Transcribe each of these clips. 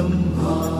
灯光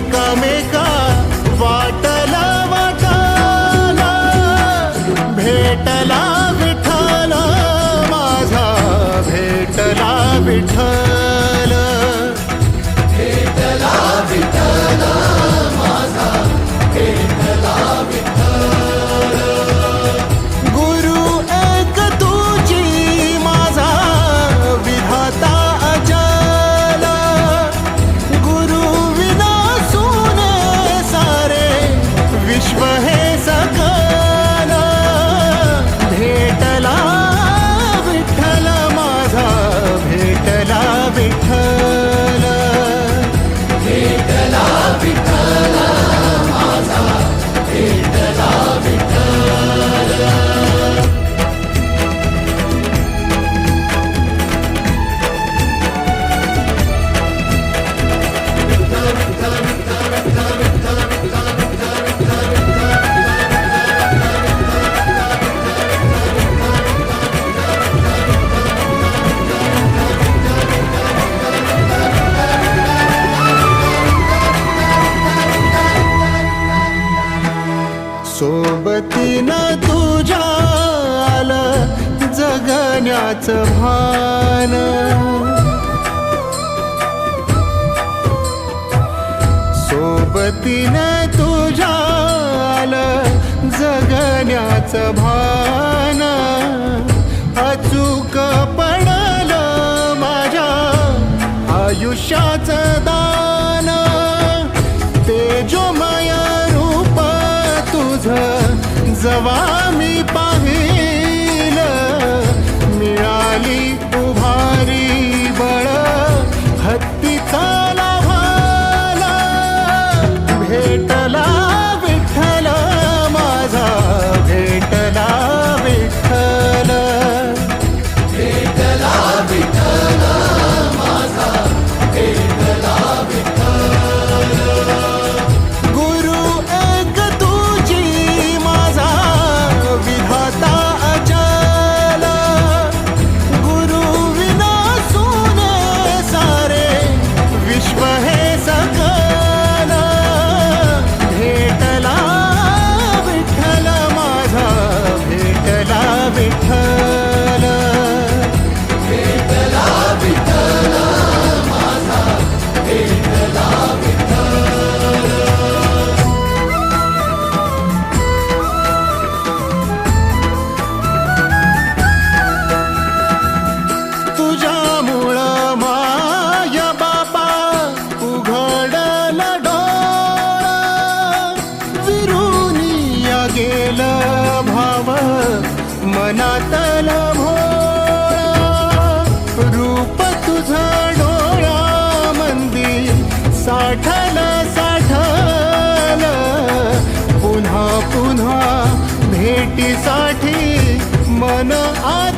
make a make a गतीने तुझ्या जगण्याचं भान. अचूक पडल माझ्या आयुष्याचं दान. तेजोमय रूप तुझ जवा मनातला भोळा. रूप तुझा डोळा मंदिर साठला साठल. पुन्हा पुन्हा भेटीसाठी मन आत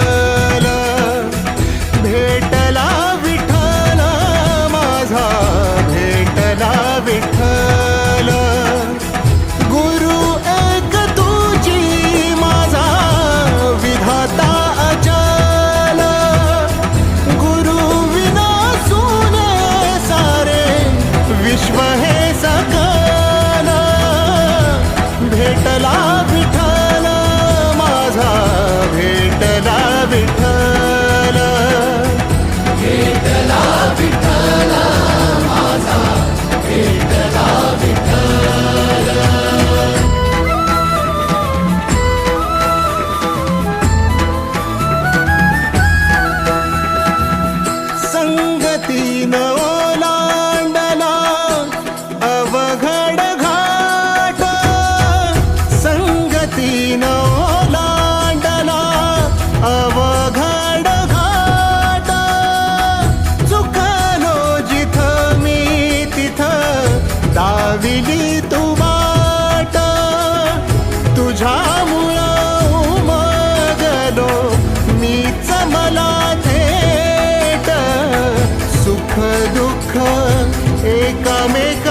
வேண்டும் make a make a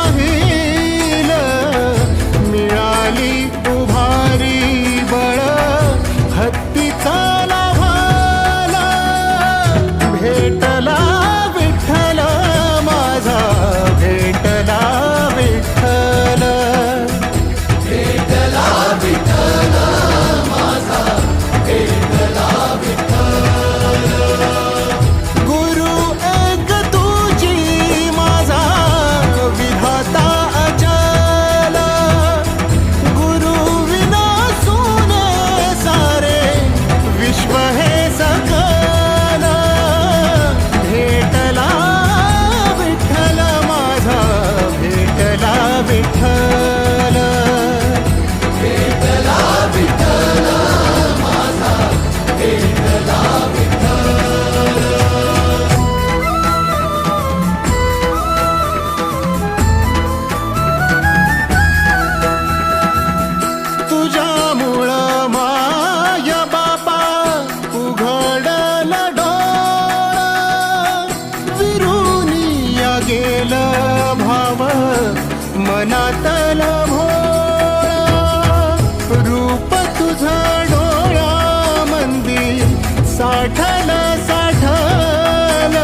साठल साठल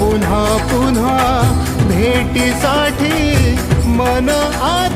पुन्हा पुन्हा भेटीसाठी मन आत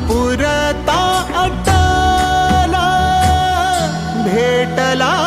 ಕಲಾ